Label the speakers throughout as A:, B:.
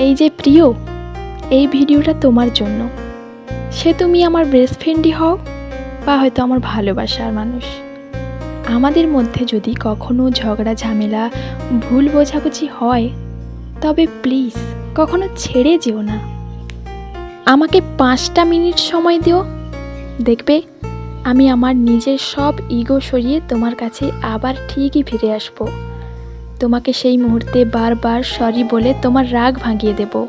A: এই যে প্রিয়, এই ভিডিওটা তোমার জন্য। সে তুমি আমার বেস্ট ফ্রেন্ডই হও, বা হয়তো আমার ভালোবাসার মানুষ। আমাদের মধ্যে যদি কখনো ঝগড়া, ঝামেলা, ভুল বোঝাবুঝি হয়, তবে প্লিজ কখনো ছেড়ে যেও না। আমাকে পাঁচটা মিনিট সময় দিও। দেখবে, আমি আমার নিজের সব ইগো সরিয়ে তোমার কাছে আবার ঠিকই ফিরে আসব। তোমাকে সেই মুহূর্তে বারবার সরি বলে তোমার রাগ ভাঙিয়ে দেব।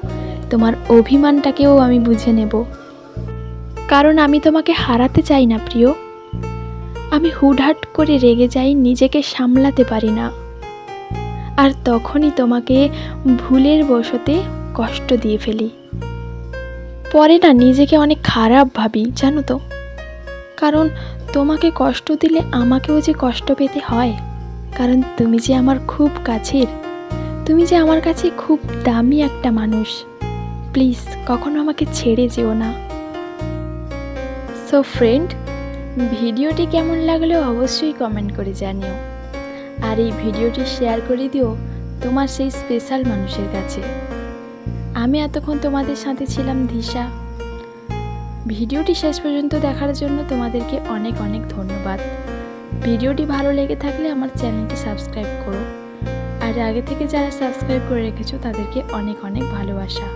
A: তোমার অভিমানটাকেও আমি বুঝে নেব। কারণ আমি তোমাকে হারাতে চাই না, প্রিয়। আমি হুটহাট করে রেগে যাই, নিজেকে সামলাতে পারি না। আর তখনই তোমাকে ভুলের বসতে কষ্ট দিয়ে ফেলি। পরে না, নিজেকে অনেক খারাপ ভাবি, জানো তো। কারণ তোমাকে কষ্ট দিলে আমাকেও যে কষ্ট পেতে হয়। কারণ তুমি যে আমার খুব কাছের, তুমি যে আমার কাছে খুব দামি একটা মানুষ, প্লিজ কখনো আমাকে ছেড়ে যেও না। সো ফ্রেন্ড ভিডিওটি কেমন লাগল অবশ্যই কমেন্ট করে জানিও। আর এই ভিডিওটি শেয়ার করে দিও তোমার সেই স্পেশাল মানুষের কাছে। আমি এতক্ষণ তোমাদের সাথে ছিলাম দিশা। ভিডিওটি শেষ পর্যন্ত দেখার জন্য তোমাদেরকে অনেক অনেক ধন্যবাদ। ভিডিওটি ভালো লেগে থাকলে আমার চ্যানেলটি সাবস্ক্রাইব করো। আর আগে থেকে যারা সাবস্ক্রাইব করে রেখেছো, তাদেরকে অনেক অনেক ভালোবাসা।